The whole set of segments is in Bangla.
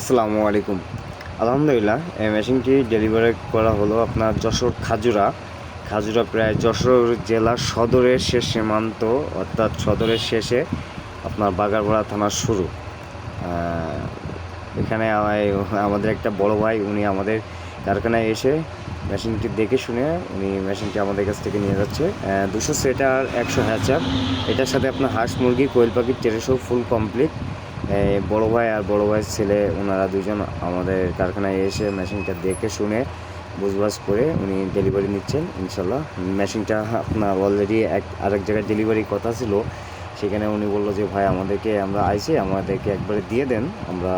আসসালামু আলাইকুম। আলহামদুলিল্লাহ, এই মেশিনটি ডেলিভারি করা হলো আপনার যশোর খাজুরা। খাজুরা প্রায় যশোর জেলার সদরের শেষ সীমান্ত, অর্থাৎ সদরের শেষে আপনার বাগারপাড়া থানার শুরু। এখানে আমাদের একটা বড় ভাই, উনি আমাদের কারখানায় এসে মেশিনটি দেখে শুনে উনি মেশিনটি আমাদের কাছ থেকে নিয়ে যাচ্ছে। দুশো সেটার একশো হ্যাচার। এটার সাথে আপনার হাঁস মুরগি, কোয়েল পাখির টেরেসও ফুল কমপ্লিট। বড় ভাই আর বড় ভাইয়ের ছেলে ওনারা দুজন আমাদের কারখানায় এসে মেশিনটা দেখে শুনে বুঝবাস করে উনি ডেলিভারি নিচ্ছেন ইনশাল্লাহ। মেশিনটা আপনার অলরেডি এক আরেক জায়গায় ডেলিভারি কথা ছিল সেখানে উনি বলল যে ভাই আমাদেরকে আমরা আইসি আমাদেরকে একবারে দিয়ে দেন আমরা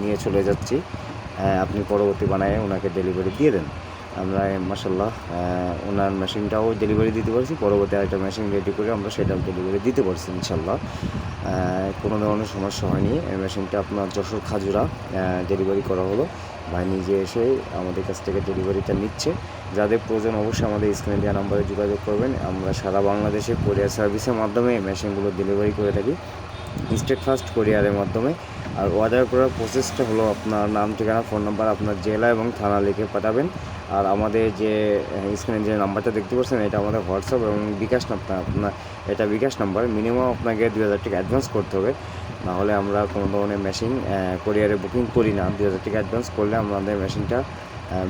নিয়ে চলে যাচ্ছি। আহ, আপনি পরবর্তী বানায় ওনাকে ডেলিভারি দিয়ে দেন। আমরা মাসাল্লাহ ওনার মেশিনটাও ডেলিভারি দিতে পারছি। পরবর্তী আরেকটা মেশিন রেডি করে আমরা সেটাও ডেলিভারি দিতে পারছি ইনশাল্লাহ কোনো ধরনের সমস্যা হয়নি। এই মেশিনটা আপনার যশোর খাজুরা ডেলিভারি করা হলো। ভাই নিজে এসে আমাদের কাছ থেকে ডেলিভারিটা নিচ্ছে। যাদের প্রয়োজন অবশ্যই আমাদের স্ক্রিনে দেওয়া নাম্বারে যোগাযোগ করবেন। আমরা সারা বাংলাদেশে কোরিয়ার সার্ভিসের মাধ্যমে মেশিনগুলো ডেলিভারি করে থাকি। স্টেট ফার্স্ট কোরিয়ারের মাধ্যমে। আর অর্ডার করার প্রসেসটা হলো আপনার নাম, ঠিকানা, ফোন নাম্বার, আপনার জেলা এবং থানা লিখে পাঠাবেন। আর আমাদের যে স্ক্রিনে যে নাম্বারটা দেখতে পাচ্ছেন, এটা আমাদের হোয়াটসঅ্যাপ এবং বিকাশ নাম্বার আপনার, এটা বিকাশ নাম্বার। মিনিমাম আপনাকে দুই হাজার টাকা অ্যাডভান্স করতে হবে। নাহলে আমরা কোনো ধরনের মেশিন কোরিয়ারে বুকিং করি না। দুই হাজার টাকা অ্যাডভান্স করলে আমাদের মেশিনটা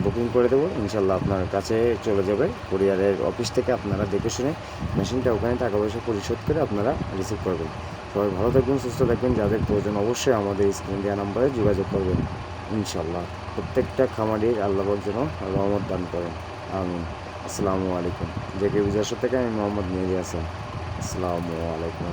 বুকিং করে দেবো। ইনশাল্লাহ আপনার কাছে চলে যাবে। কোরিয়ারের অফিস থেকে আপনারা দেখে শুনে মেশিনটা ওখানে টাকা পয়সা পরিশোধ করে আপনারা রিসিভ করবেন। সবাই ভালো থাকবেন, সুস্থ থাকবেন, যাদের প্রয়োজন অবশ্যই আমাদের স্ক্রিন দেওয়া নাম্বারে যোগাযোগ করবেন ইনশাল্লাহ প্রত্যেকটা খামারির আল্লাহর জন্য রহমত দান করেন। আমি আসসালামু আলাইকুম। জেকে বিজয় থেকে আমি মোহাম্মদ মেহদি হাসান আসসালামু আলাইকুম